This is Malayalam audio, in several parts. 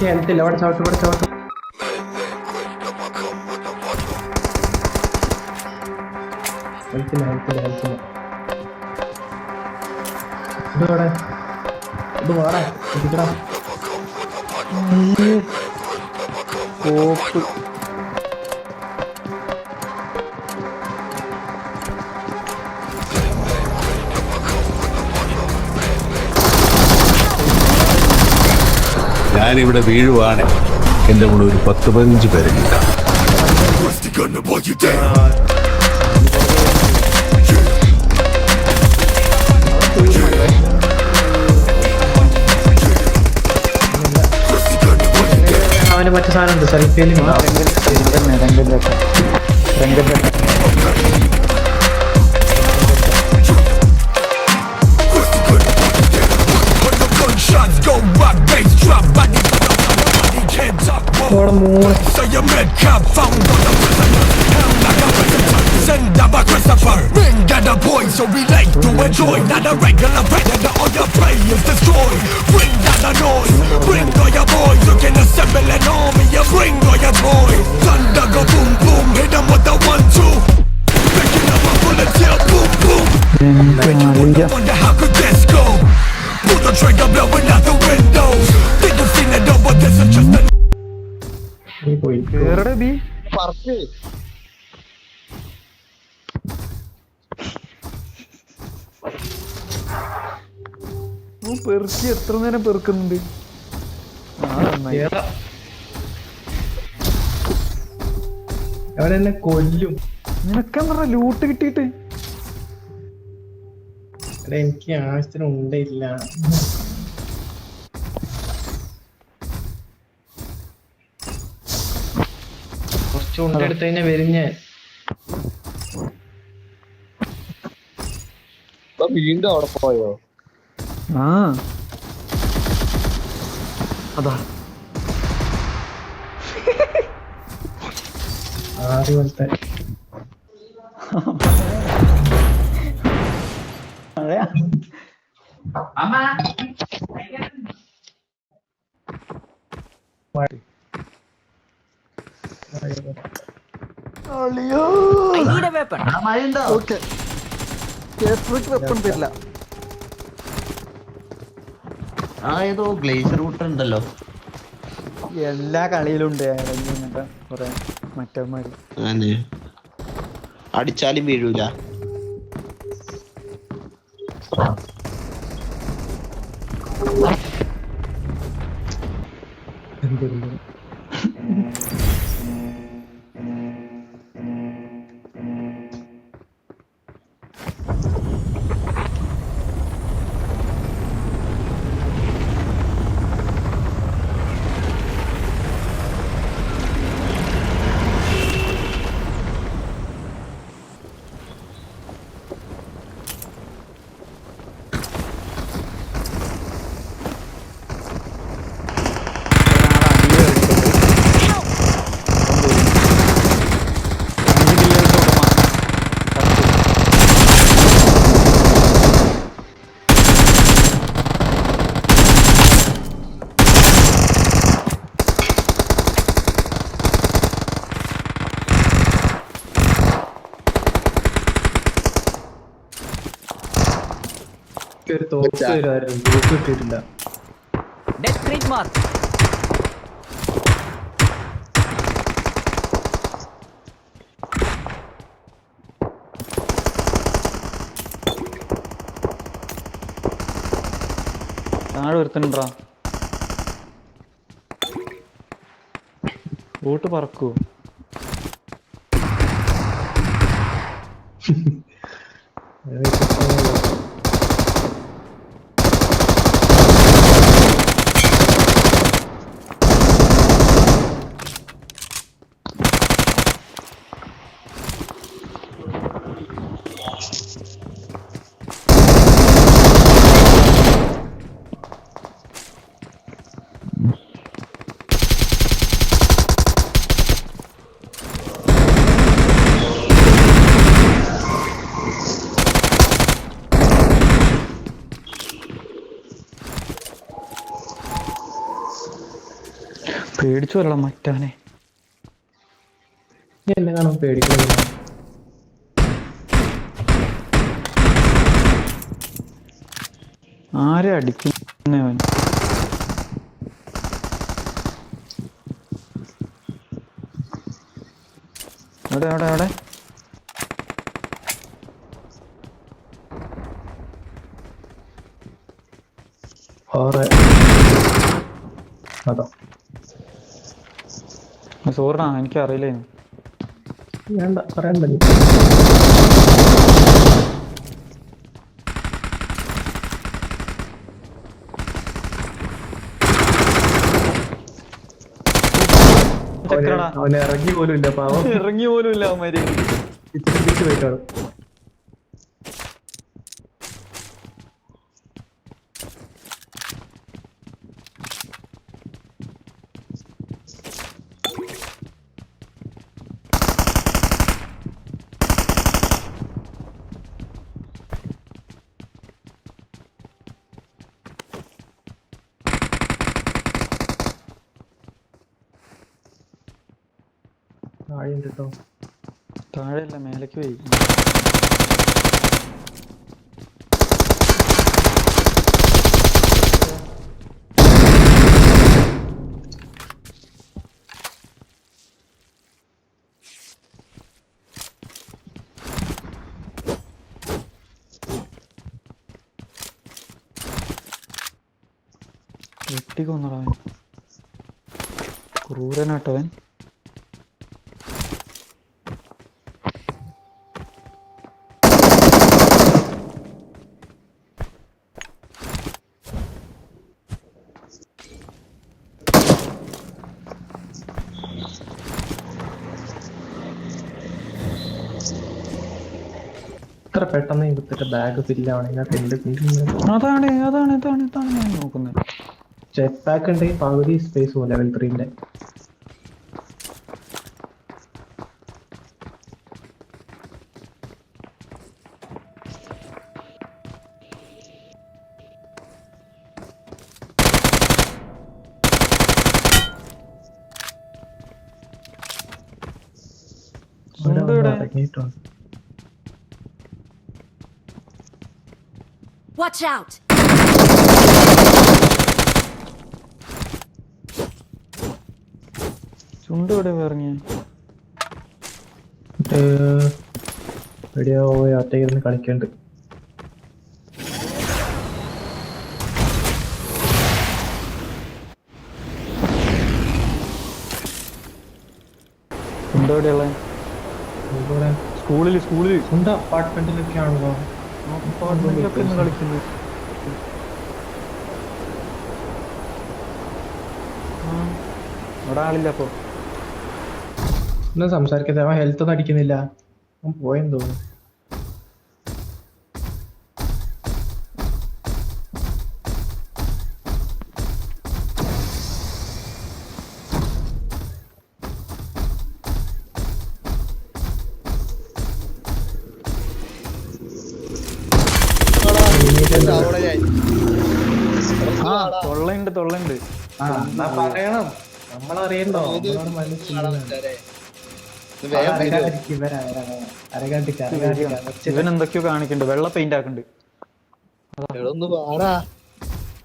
ഇല്ല അവിടെ ചവിട്ട് ഇവിടെ ചവിട്ട് ഹെൽത്തില്ല ഇത് ഞാനിവിടെ വീഴുവാണ്. എന്റെ കൂടെ ഒരു പത്ത് പതിനഞ്ച് പേരെ അവന് മറ്റു സാധനം ഉണ്ട് സെൽഫിയിൽ അതന്നെ രംഗരട്ട your bread. Found on the prisoner like a predator, send up a Christopher Ring at the boys so we like to enjoy. Not a regular predator, all your prey is destroyed Bring down the noise, bring all your boys. You can assemble an army, you bring all your toys Thunder go boom boom, hit them with the one two. Picking up a bullet, yeah boom boom. When you wonder, wonder how could this go? Pull the trigger, blowing out the windows. Didn't see that, but this is നീ? ബി ഓ പെറുക്കി എത്ര നേരം പെറുക്കുന്നുണ്ട്. അവൻ കൊല്ലും? നിനക്കെന്താ ലൂട്ട് കിട്ടിയിട്ട്? എടാ, എനിക്ക് ആവശ്യത്തിന് ഉണ്ടില്ല കുറച്ച് എടുത്ത് കഴിഞ്ഞാൽ വരും ഞാൻ വീണ്ടും അവിടെ പോയോ? ആ. അതാ. ആറ് പോലത്തെ. അതെയാ അളിയോ ഓക്കെ. കേസറിക്ക് വെപ്പൺ തരില്ല ആ ഏതോ ഗ്ലേഷ്യർ റൂട്ട് ഉണ്ടല്ലോ. എല്ലാ കളിയിലും ഉണ്ട്. ഇങ്ങനത്തെ കുറെ മറ്റന്മാര്. അടിച്ചാലും വീഴൂല. ഒരു വരുമായിരുന്നു തോക്ക് കിട്ടിയിട്ടില്ല. താഴെ ഒരുത്തനുണ്ടാ? ബോട്ട് പറക്കൂ. പേടിച്ചു വരണം മറ്റവനെ എന്നെ കാണാൻ പേടിക്കുന്നില്ല ആരെ അടിക്കുന്നവൻ അവിടെ അവിടെ അവിടെ ഓറെ. അതോ. സോറിനാ എനിക്ക് അറിയില്ലേനു വേണ്ട പറയണ്ട ഇറങ്ങി പോലും ഇല്ല പാവം. ഇറങ്ങി പോലും ഇല്ല അവന്മാര്. ഇച്ചിരി തിരിച്ചു പോയിട്ടാണ്. മേലേക്ക് പോയി ക്രൂരനാട്ടവൻ ഇത്ര പെട്ടെന്ന് എടുത്തിട്ട് ബാഗ് ഫില്ലാവണെങ്കിൽ ആവണെങ്കിൽ അതാണ് അതാണ് അതാണ് ഇതാണ് ഞാൻ നോക്കുന്നത്. ജെറ്റ് പാക്ക് ഉണ്ടെങ്കിൽ പകുതി സ്പേസ് ലെവൽ ത്രീന്റെ ഇറങ്ങിയിട്ടുണ്ട്. Watch out! ചുണ്ട് ഇവിടെ ഇറങ്ങിയ എവിടെയോ പോയി ഒറ്റയ്ക്ക് ഇരുന്ന് കളിക്കണ്ട്. ചുണ്ട് എവിടെയുള്ള സ്കൂളിൽ സ്കൂളിൽ സ്വന്തം അപ്പാർട്ട്മെന്റിലൊക്കെ അവൻ ഹെൽത്ത് ഒന്നും അടിക്കുന്നില്ല. പോയെന്ന് തോന്നുന്നു. എന്നാ പറയണം? നമ്മളറിയണ്ടോ? ഇവൻ എന്തൊക്കെയോ കാണിക്കുന്നുണ്ട് വെള്ള പെയിന്റ് ആക്കണ്ട്.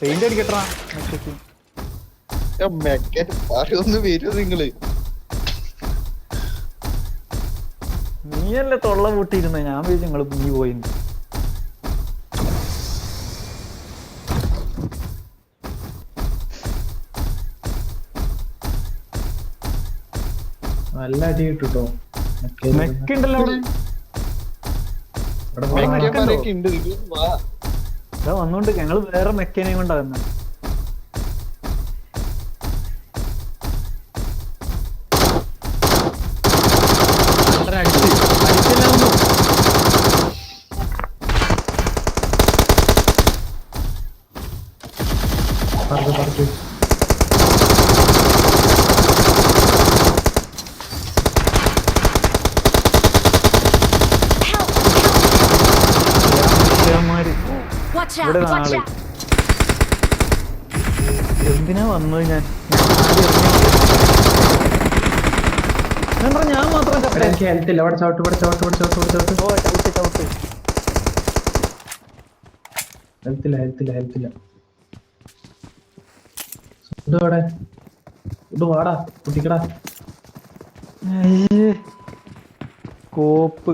പെയിന്റ് അടിക്കട്ടാ പറയൊന്ന് വരൂ നിങ്ങൾ. നീയല്ലേ തൊള്ള പൂട്ടിയിരുന്ന? ഞാൻ വിചാരിച്ചു നിങ്ങൾ നീ പോയിന്ന്. നല്ല അടി കിട്ടുട്ടോ അവിടെ. വന്നോണ്ട് ഞങ്ങൾ വേറെ മെക്കേനെയും കൊണ്ടാ Thank you. പറഞ്ഞു പറഞ്ഞു ഇവന്മാര് Watch ഇവിടെ നാളെ എന്തിനാ വന്നത് ഞാൻ? ഞാൻ മാത്രം എനിക്ക് ഹെൽത്ത് ഇല്ല. അവിടെ ചവിട്ട് ഇവിടെ ചവിട്ട് ഇവിടെ ചവിട്ട് ഇവിടെ ചവിട്ട്. ഓ ചവിട്ട് ചവിട്ട്. ഹെൽത്ത് ഇല്ല ഹെൽത്ത് ഇല്ല ഹെൽത്ത് ഇല്ല. ഇവിടെ ഇത് വാടാ കുട്ടിക്കടാ. അയ്യേ. കോപ്പ്.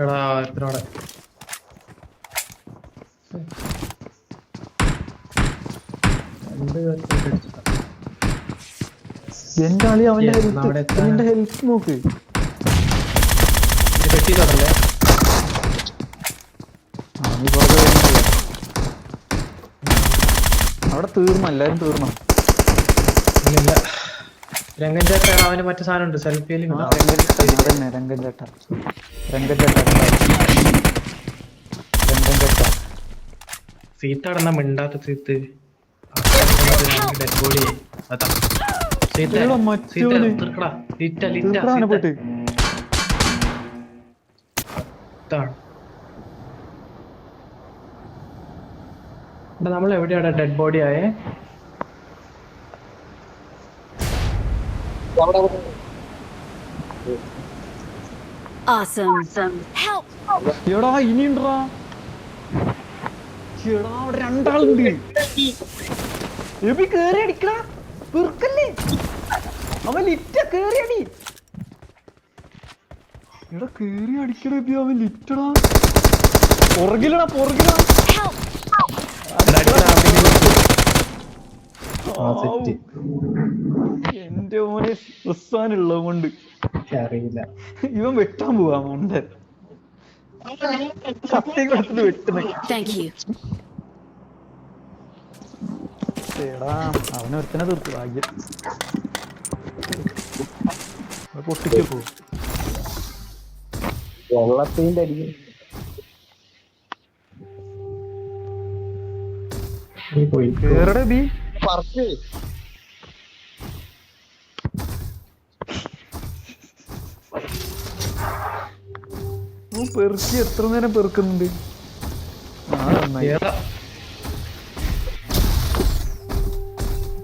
എടാ എന്റെ ആളി അവന്റെ ഹെൽത്ത് നോക്ക്. അവിടെ തീർന്നു എല്ലാരും തീർന്നു. ഇല്ല. രംഗൻ ചേട്ടൻ അവന് മറ്റു സാധനം ഉണ്ട്. സെൽഫിയിൽ രംഗൻ ചേട്ടൻ രംഗൻ അടന്ന മിണ്ടാത്ത സീത്ത് നമ്മൾ എവിടെയാടാ ഡെഡ് ബോഡി ആയേ? അവിടെ. Awesome. എടാ അവിടെ രണ്ടാളുണ്ട്. എബി കേറി അടിക്കടാ. അവൻ ലിറ്റ കേറി അടി. എടാ കേറി എബി അവൻ ലിറ്റടാ. പുറകിലടാ പുറകിലടാ Help! ആ സെറ്റ് എന്റെ മോനെ ഉസ്സാനുള്ളത് കൊണ്ട്. അറിയില്ല. ഇവൻ വെട്ടാൻ പോവാ മണ്ടൻ കത്തി കൊടുത്തിട്ട് you. എടാ അവനൊരുത്തനെ തീർത്തു ഭാഗ്യം. പൊട്ടിച്ചു പോകും പോ വെള്ളത്തിന്റെ അടി പോയി. കേറടെ ബി. പറക്ക്. ഓ പെറുക്കി എത്ര നേരം പെറുക്കുന്നുണ്ട്?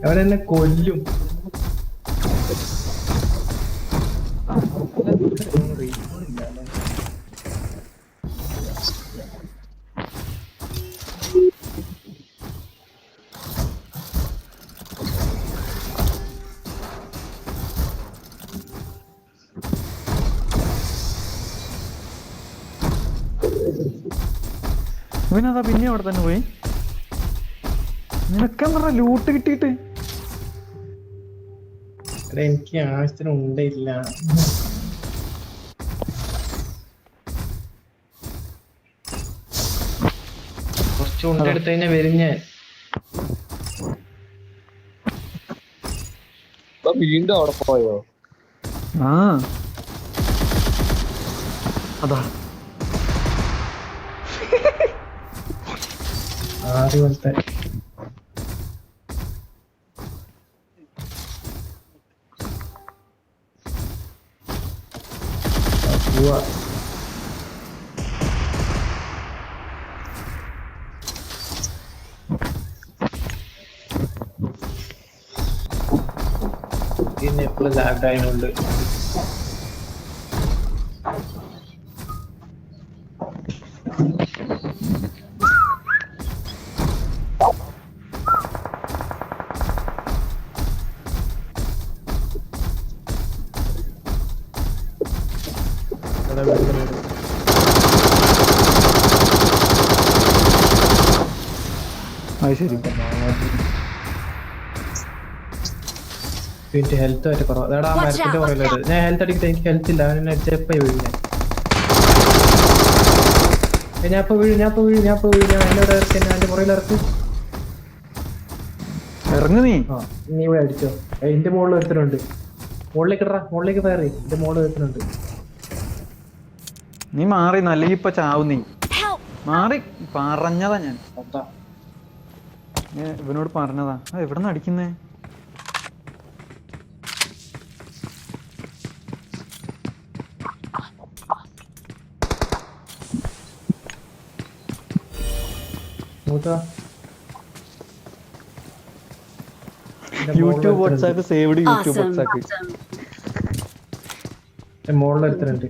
അവരെന്നെ കൊല്ലും. ഇവനതാ പിന്നെ അവിടെ തന്നെ പോയി? നിനക്കെന്താ ലൂട്ട് കിട്ടിയിട്ട്? എനിക്ക് ആവശ്യത്തിന് ഉണ്ടില്ല കുറച്ച് ഉണ്ടെടുത്ത് കഴിഞ്ഞാ വരും ഞാൻ. വീണ്ടും അവിടെ പോയോ? ആ. അതാ. ആദ്യ പോലത്തെ ആ, പോവാ. പിന്നെ എപ്പോഴും ലാഗ് ശരി പിന്നെ ഹെൽത്ത് ആയിട്ട് കുറവ്. അതാടാ മരത്തിന്റെ പുറകിലോട്ട്. ഞാൻ ഹെൽത്ത് അടിക്കട്ടെ എനിക്ക് ഹെൽത്ത് ഇല്ല. അവനെ അടിച്ചപ്പോ വീഴുന്നേ ഞാൻ ഇപ്പൊ വീഴും ഞാൻ ഇപ്പൊ വീഴും ഞാൻ ഇപ്പൊ വീഴും. ഞാൻ എന്നോട് ഇറക്കി ഞാൻ എന്റെ പുറകിൽ ഇറക്കി. ഇറങ്ങു നീ. ആ നീ ഇവിടെ അടിച്ചോ. എന്റെ മുകളിൽ ഒരുത്തനുണ്ട്. മുകളിലേക്ക് ഇടറ മുകളിലേക്ക് കയറി എന്റെ മുകളിൽ ഒരുത്തനുണ്ട്. നീ മാറി നല്ല ഇപ്പൊ ചാവും നീ! മാറി പറഞ്ഞതാ ഞാൻ. ഞാൻ ഇവനോട് പറഞ്ഞതാ. അത് എവിടെ നിന്ന് അടിക്കുന്നേ? YouTube WhatsApp saved YouTube WhatsApp. മോളിലെടുത്തിട്ടുണ്ട്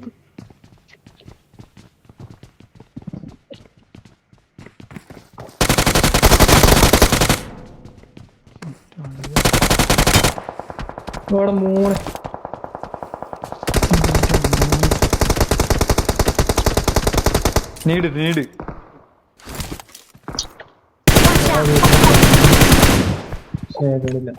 ഇവിടെ മൂന്ന്. നീട് നീട്. ശരിയില്ല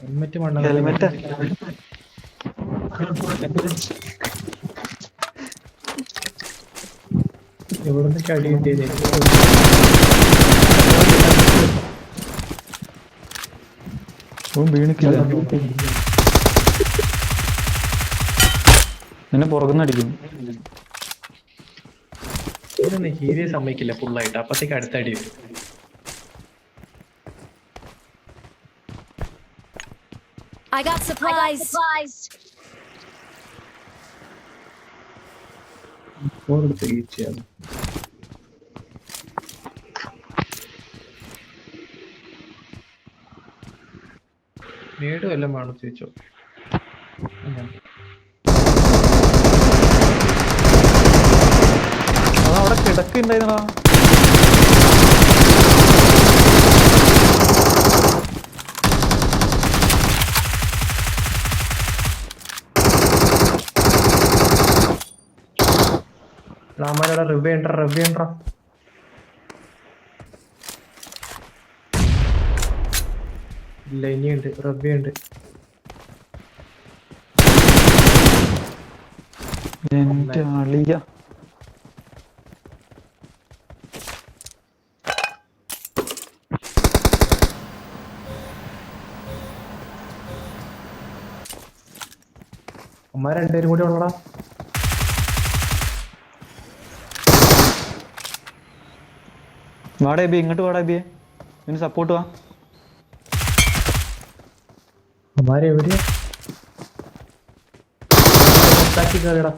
ഹെൽമെറ്റ് മണ്ണ ഹെൽമെറ്റ് അടി കിട്ടിയത്? ഓൻ വീണിക്കില്ല? നിന്നെ പുറകുന്ന് അടിക്കും. ഹീരിയെ സമ്മതിക്കില്ല ഫുള്ളായിട്ട് അപ്പത്തേക്ക് അടുത്ത അടി വരും. I got supplies. ഫോറെടുത്ത് ഈച്ചയാണ് മേട് വല്ലതും വേണോ ചോദിച്ചോ? അത്. അവിടെ കിടക്കുണ്ടായിരുന്നടാ രാമാരുടെ റിവ്യൂ ഉണ്ടോ റിവ്യൂ ഉണ്ടോ ഇല്ല ഇനിയുണ്ട് റബ്ബിയുണ്ട്. ഉണ്ട് എന്റെ അളിയ. അമ്മ രണ്ടുപേരും കൂടി ഉള്ളടാ. വാടാ ബി ഇങ്ങോട്ട് വാടാ ബി ഇതിന് സപ്പോർട്ട് വാ. അമ്മാരെ എവിടെയാ? പുറത്താക്കി കയറിടാ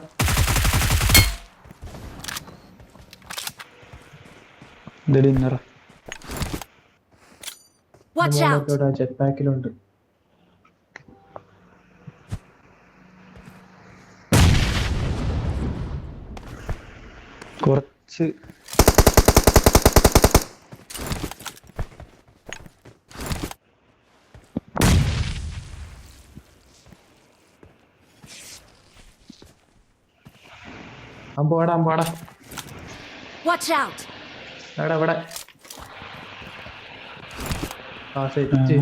out. ജെറ്റ് പാക്കിലുണ്ട് കുറച്ച് അമ്പോടാ അമ്പോടാ Watch out. എവിടെ എവിടെ ആ സെറ്റ് ആ.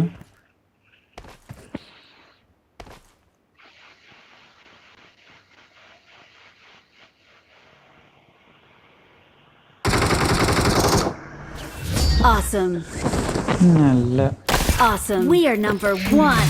Awesome. നല്ല Awesome. We are number one.